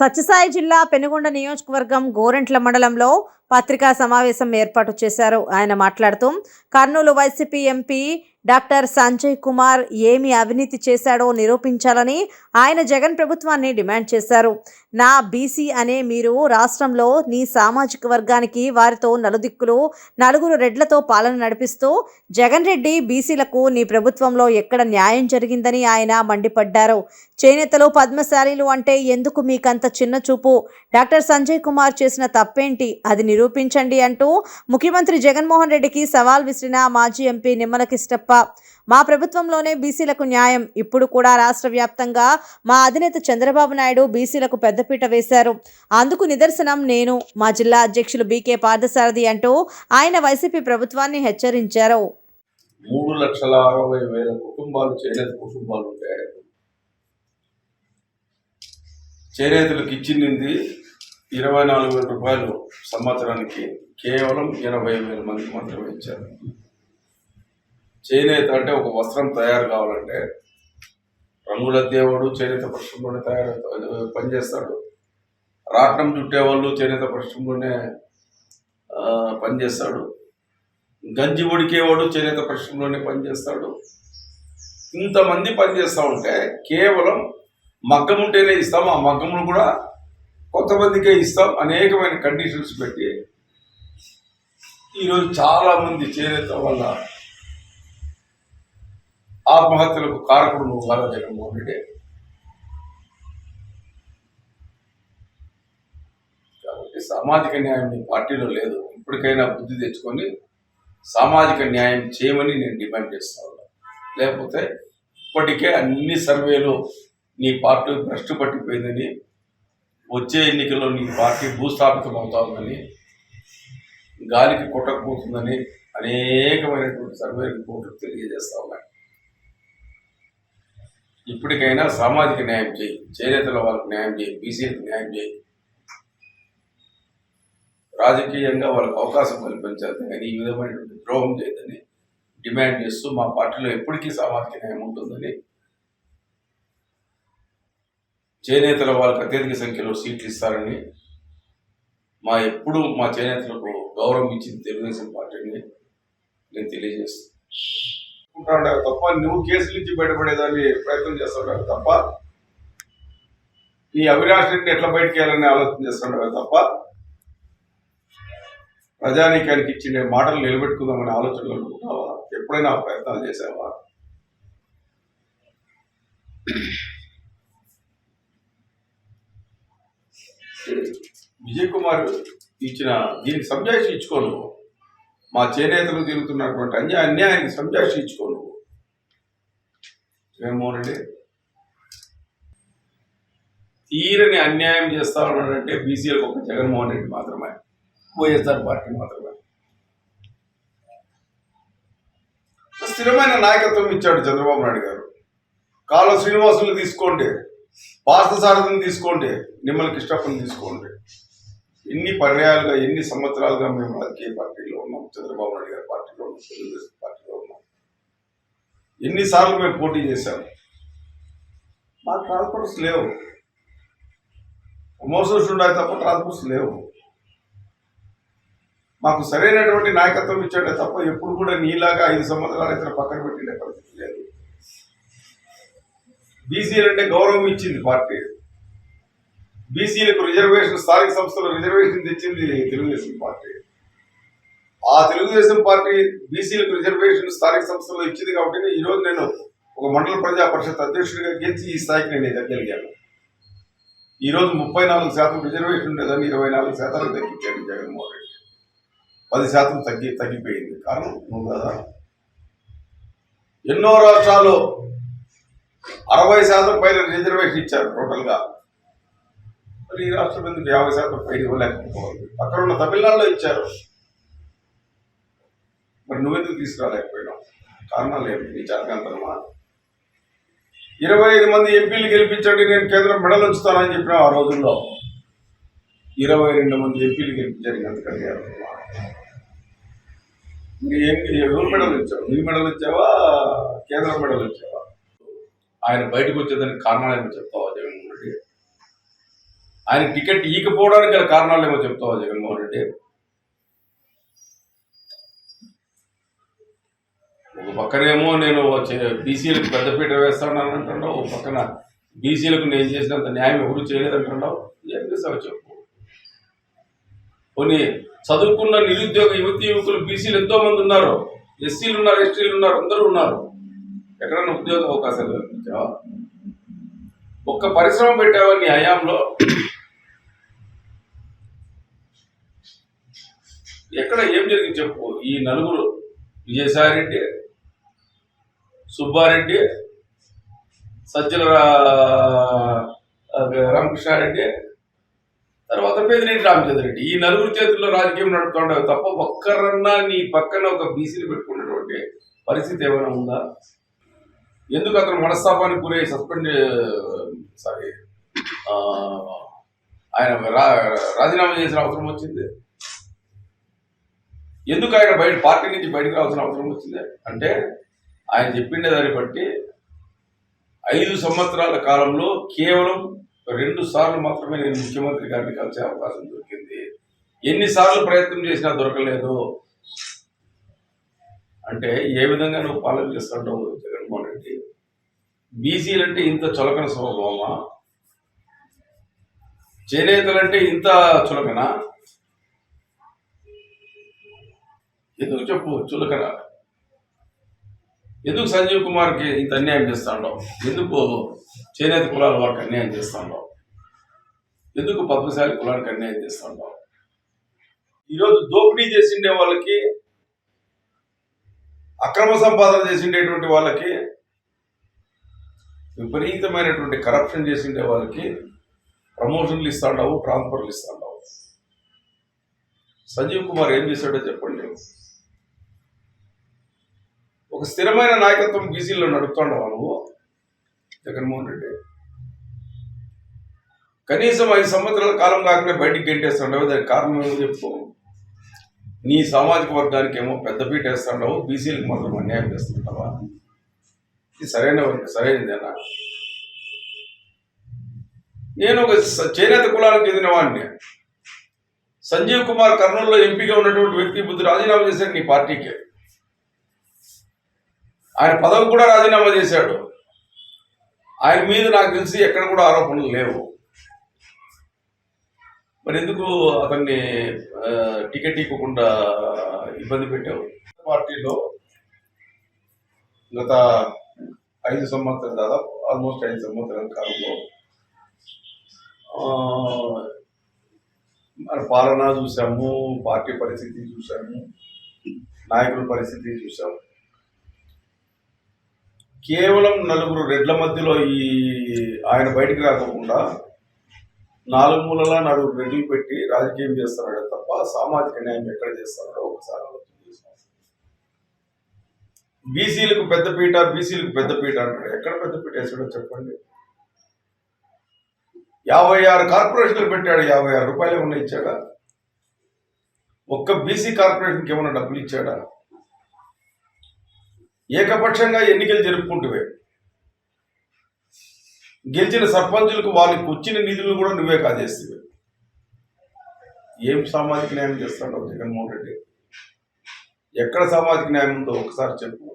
సత్యసాయి జిల్లా పెనుగొండ నియోజకవర్గం గోరెంట్ల మండలంలో పత్రికా సమావేశం ఏర్పాటు చేశారు. ఆయన మాట్లాడుతూ Kurnool YCP MP doctor Sanjay Kumar ఏమి అవినీతి చేశాడో నిరూపించాలని ఆయన జగన్ ప్రభుత్వాన్ని డిమాండ్ చేశారు. నా బీసీ అనే మీరు రాష్ట్రంలో నీ సామాజిక వర్గానికి వారితో నలుదిక్కులు నలుగురు రెడ్లతో పాలన నడిపిస్తూ జగన్ రెడ్డి బీసీలకు నీ ప్రభుత్వంలో ఎక్కడ న్యాయం జరిగిందని ఆయన మండిపడ్డారు. చేనేతలు పద్మశాలీలు అంటే ఎందుకు మీకంత చిన్న చూపు? డాక్టర్ సంజయ్ కుమార్ చేసిన తప్పేంటి? అది నిరూపించండి అంటూ ముఖ్యమంత్రి జగన్మోహన్ రెడ్డికి సవాల్ విసిరిన మాజీ ఎంపీ నిమ్మల కిష్టప్ప తప్ప మా ప్రభుత్వంలోనే బీసీలకు న్యాయం. ఇప్పుడు కూడా రాష్ట్ర వ్యాప్తంగా మా అధినేత చంద్రబాబు నాయుడు బీసీలకు పెద్దపీట వేశారు. అందుకు నిదర్శనం నేను. మా జిల్లా అధ్యక్షులు బీకే పార్థసారథి అంటూ ఆయన వైసీపీ ప్రభుత్వాన్ని హెచ్చరించారు. మూడు లక్షల అరవై వేల కుటుంబాలు చేనేత కుటుంబాలు ఉంటాయి చేనేతలకు ఇచ్చింది ఇరవై నాలుగు వేల రూపాయలు సంవత్సరానికి కేవలం ఎనభై వేల మందికి మాత్రమే ఇచ్చారు. చేనేత అంటే ఒక వస్త్రం తయారు కావాలంటే రంగుల దేవుడు చేనేత పరిశ్రమలోనే తయారు పనిచేస్తాడు. రాట్నం చుట్టేవాళ్ళు చేనేత పరిశ్రమలోనే పనిచేస్తాడు. గంజి ఉడికేవాడు చేనేత పరిశ్రమలోనే పనిచేస్తాడు. ఇంతమంది పనిచేస్తూ ఉంటే కేవలం మగ్గం ఉంటేనే ఇస్తాం ఆ మగ్గములు కూడా కొంతమందికే ఇస్తాం అనేకమైన కండిషన్స్ పెట్టి. ఈరోజు చాలామంది చేనేత వల్ల ఆత్మహత్యలకు కారకుడు నువ్వు కాదా జగన్మోహన్ రెడ్డి. కాబట్టి సామాజిక న్యాయం నీ పార్టీలో లేదు. ఇప్పటికైనా బుద్ధి తెచ్చుకొని సామాజిక న్యాయం చేయమని నేను డిమాండ్ చేస్తాను లేకపోతే ఇప్పటికే అన్ని సర్వేలు నీ పార్టీ భ్రష్టు పట్టిపోయిందని వచ్చే ఎన్నికల్లో నీ పార్టీ భూస్థాపితం అవుతుందని గాలికి కొట్టకపోతుందని అనేకమైనటువంటి సర్వే రిపోర్ట్లు తెలియజేస్తా ఉన్నాయి ఇప్పటికైనా సామాజిక న్యాయం చేయి. చేనేతల వాళ్ళకి న్యాయం చేయి. బీసీలకు న్యాయం చేయి. రాజకీయంగా వాళ్ళకి అవకాశం కల్పించాలి కానీ ఈ విధమైనటువంటి ద్రోహం చేయదని డిమాండ్ చేస్తూ మా పార్టీలో ఎప్పటికీ సామాజిక న్యాయం ఉంటుందని చేనేతల వాళ్ళకి అత్యధిక సంఖ్యలో సీట్లు ఇస్తారని మా ఎప్పుడు మా చేనేతలకు గౌరవం ఇచ్చింది తెలుగుదేశం పార్టీని. నేను తెలియజేస్తాను తప్ప నువ్వు కేసుల నుంచి బయటపడేదాన్ని ప్రయత్నం చేస్తున్నావు తప్ప ఈ అవినాష్ రెడ్డిని ఎట్లా బయటకు వెళ్ళాలని ఆలోచన చేస్తున్నావు తప్ప ప్రజానీకానికి ఇచ్చిన మాటలు నిలబెట్టుకుందామనే ఆలోచనలు అనుకుంటావా? ఎప్పుడైనా ప్రయత్నాలు చేసావా విజయ్ కుమార్ ఇచ్చిన దీనికి సబ్జెక్ట్ ఇచ్చుకోను నువ్వు. మా చేనేతలు తిరుగుతున్నటువంటి అన్యాయ అన్యాయానికి సంజాయిషి ఇచ్చుకో నువ్వు. జగన్మోహన్ రెడ్డి తీరని అన్యాయం చేస్తా ఉన్నాడంటే బీసీలకు ఒక జగన్మోహన్ రెడ్డి మాత్రమే. వైఎస్ఆర్ పార్టీ మాత్రమే. స్థిరమైన నాయకత్వం ఇచ్చాడు చంద్రబాబు నాయుడు గారు. కాలు శ్రీనివాసులు తీసుకోండి. పార్థసారథిని తీసుకోండి. నిమ్మల కృష్ణప్పని తీసుకోండి. ఎన్ని పర్యాయాలుగా ఎన్ని సంవత్సరాలుగా మేము రాజకీయ పార్టీలో ఉన్నాం? చంద్రబాబు నాయుడు గారి పార్టీలో ఉన్నాం తెలుగుదేశం పార్టీలో ఉన్నాం. ఎన్నిసార్లు మేము పోటీ చేశాం? మాకు ట్రాన్స్పోర్ట్స్ లేవు. ప్రమోషన్స్ ఉన్నాయి తప్ప ట్రాన్స్పోర్ట్స్ లేవు. మాకు సరైనటువంటి నాయకత్వం ఇచ్చాడే తప్ప ఎప్పుడు కూడా నీలాగా ఐదు సంవత్సరాలు ఇతర పక్కన పెట్టిన పరిస్థితి లేదు. బీసీలు అంటే గౌరవం ఇచ్చింది పార్టీ. బీసీలకు రిజర్వేషన్ స్థానిక సంస్థలు రిజర్వేషన్ తెచ్చింది తెలుగుదేశం పార్టీ. ఆ తెలుగుదేశం పార్టీ బీసీలకు రిజర్వేషన్ స్థానిక సంస్థలు ఇచ్చింది కాబట్టి ఈ రోజు నేను ఒక మండల ప్రజా పరిషత్ అధ్యక్షుడిగా గెలిచి ఈ స్థాయికి నేను ఎదగలిగాను ఈరోజు ముప్పై నాలుగు శాతం రిజర్వేషన్ ఉండేదాన్ని ఇరవై నాలుగు శాతానికి తగ్గించాడు జగన్మోహన్ రెడ్డి. పది శాతం తగ్గి తగ్గిపోయింది. కారణం నువ్వు కదా ఎన్నో రాష్ట్రాలు అరవై శాతం పైన రిజర్వేషన్ ఇచ్చారు టోటల్గా. మరి ఈ రాష్ట్రం ఎందుకు యాభై శాతం పైన ఇవ్వలేకపోవాలి అక్కడ ఉన్న తమిళనాడులో ఇచ్చారు. మరి నువ్వెందుకు తీసుకురాలేకపోయినావు? కారణాలు ఏమిటి? నీ జాతకంతరమా? ఇరవై ఐదు మంది ఎంపీలు గెలిపించండి నేను కేంద్రం మెడల్ ఉంచుతానని చెప్పిన ఆ రోజుల్లో. ఇరవై రెండు మంది ఎంపీలు గెలిపించారు అందుకని ఎంపీ ఏం ఎవరు మెడల్ ఇచ్చావు నీ మెడల్ ఇచ్చావా కేంద్రం మెడల్ ఇచ్చావా ఆయన బయటకు వచ్చేదానికి కారణాలు ఏమో చెప్తావా జగన్మోహన్? ఆయన టికెట్ ఈకపోవడానికి గల కారణాలు ఏమో చెప్తావా జగన్మోహన్ రెడ్డి? ఒక పక్కనేమో నేను బీసీలకు పెద్దపీట వేస్తానని అంటున్నావు ఒక పక్కన బీసీలకు నేను చేసినంత న్యాయం ఎవరు చేయలేదంటున్నావు ఏం చేస్తావు చెప్పు. కొన్ని చదువుకున్న నిరుద్యోగ యువతి యువకులు బీసీలు ఎంతో మంది ఉన్నారు ఎస్సీలు ఉన్నారు ఎస్టీలు ఉన్నారు అందరూ ఉన్నారు. ఎక్కడన్నా ఉద్యోగ అవకాశాలు కల్పించావా? ఒక్క పరిశ్రమ పెట్టావని హయాంలో? ఎక్కడ ఏం జరిగింది చెప్పు? ఈ నలుగురు విజయసాయిరెడ్డి సుబ్బారెడ్డి సజ్జల రామకృష్ణారెడ్డి తర్వాత పెదిరెడ్డి రామచంద్రరెడ్డి ఈ నలుగురు చేతుల్లో రాజకీయం నడుపుతుండవు తప్ప ఒక్కరన్నా నీ పక్కన ఒక బీసీలు పెట్టుకున్నటువంటి పరిస్థితి ఏమైనా ఉందా? ఎందుకు అతను మనస్తాపానికి గురై సస్పెండ్ సారీ ఆయన రా- రాజీనామా చేసిన అవసరం వచ్చింది? ఎందుకు ఆయన బయట పార్టీ నుంచి బయటకు రావాల్సిన అవసరం వచ్చింది? అంటే ఆయన చెప్పిండే దాన్ని బట్టి ఐదు సంవత్సరాల కాలంలో కేవలం రెండు సార్లు మాత్రమే నేను ముఖ్యమంత్రి గారిని కలిసే అవకాశం దొరికింది. ఎన్నిసార్లు ప్రయత్నం చేసినా దొరకలేదు. అంటే ఏ విధంగా నువ్వు పాలన చేస్తుంటావు జగన్మోహన్ రెడ్డి. బీసీలు అంటే ఇంత చులకన స్వభావమా? చేనేతలంటే ఇంత చులకన? ఎందుకు చెప్పు? చులకన ఎందుకు సంజీవ్ కుమార్కి ఇంత అన్యాయం చేస్తాడో? ఎందుకు చేనేత కులాల వారికి అన్యాయం చేస్తాడో? ఎందుకు పద్మశాలి కులానికి అన్యాయం చేస్తాడో? ఈరోజు దోపిడీ చేసిండే వాళ్ళకి అక్రమ సంపాదన చేసిండేటువంటి వాళ్ళకి విపరీతమైనటువంటి కరప్షన్ చేసిండే వాళ్ళకి ప్రమోషన్లు ఇస్తాండవు ట్రాన్స్ఫర్లు ఇస్తాండవు. సంజీవ్ కుమార్ ఏం చేశాడో చెప్పండి. ఒక స్థిరమైన నాయకత్వం బీసీలో నడుపుతుండవు నువ్వు? జగన్మోహన్ రెడ్డి. కనీసం ఐదు సంవత్సరాల కాలం కాకనే బయటికి గెంటేస్తుండవు. దానికి కారణం ఏమో చెప్పు. నీ సామాజిక వర్గానికి ఏమో పెద్దపీట వేస్తుండవు. బీసీలకు మాత్రం అన్యాయం చేస్తుంటావా? ఇది సరైన సరైనదేనా? నేను ఒక చేనేత కులానికి చెందిన వాడిని సంజీవ్ కుమార్ కర్నూలులో ఎంపీగా ఉన్నటువంటి వ్యక్తి బుద్ధి రాజీనామా చేశాడు నీ పార్టీకి. ఆయన పదవి కూడా రాజీనామా చేశాడు. ఆయన మీద నాకు తెలిసి ఎక్కడ కూడా ఆరోపణలు లేవు. మరి ఎందుకు అతన్ని టికెట్ ఇవ్వకుండా ఇబ్బంది పెట్టావు? పార్టీలో గత ఐదు సంవత్సరాలు దాదాపు ఆల్మోస్ట్ ఐదు సంవత్సరాల కాలంలో మరి పాలన చూసాము పార్టీ పరిస్థితి చూసాము నాయకుల పరిస్థితి చూసాము. కేవలం నలుగురు రెడ్ల మధ్యలో ఈ ఆయన బయటికి రాకుండా నాలుగు మూలలా నలుగురు రెడ్లు పెట్టి రాజకీయం చేస్తున్నాడే తప్ప సామాజిక న్యాయం ఎక్కడ చేస్తున్నాడో ఒకసారి ఆలోచన చేసుకోవాలి బీసీలకు పెద్దపీట బీసీలకు పెద్దపీట అంటాడు. ఎక్కడ పెద్దపీట వేసాడో చెప్పండి. యాభై ఆరు కార్పొరేషన్లు పెట్టాడు. యాభై ఆరు రూపాయలు ఏమన్నా ఇచ్చాడా? ఒక్క బీసీ కార్పొరేషన్కి ఏమైనా డబ్బులు ఇచ్చాడా? ఏకపక్షంగా ఎన్నికలు జరుపుకుంటువే. గెలిచిన సర్పంచులకు వాళ్ళకి వచ్చిన నిధులు కూడా నువ్వే కాజేస్తే ఏం సామాజిక న్యాయం చేస్తాడో జగన్మోహన్ రెడ్డి? ఎక్కడ సామాజిక న్యాయం ఉందో ఒకసారి చెప్పు.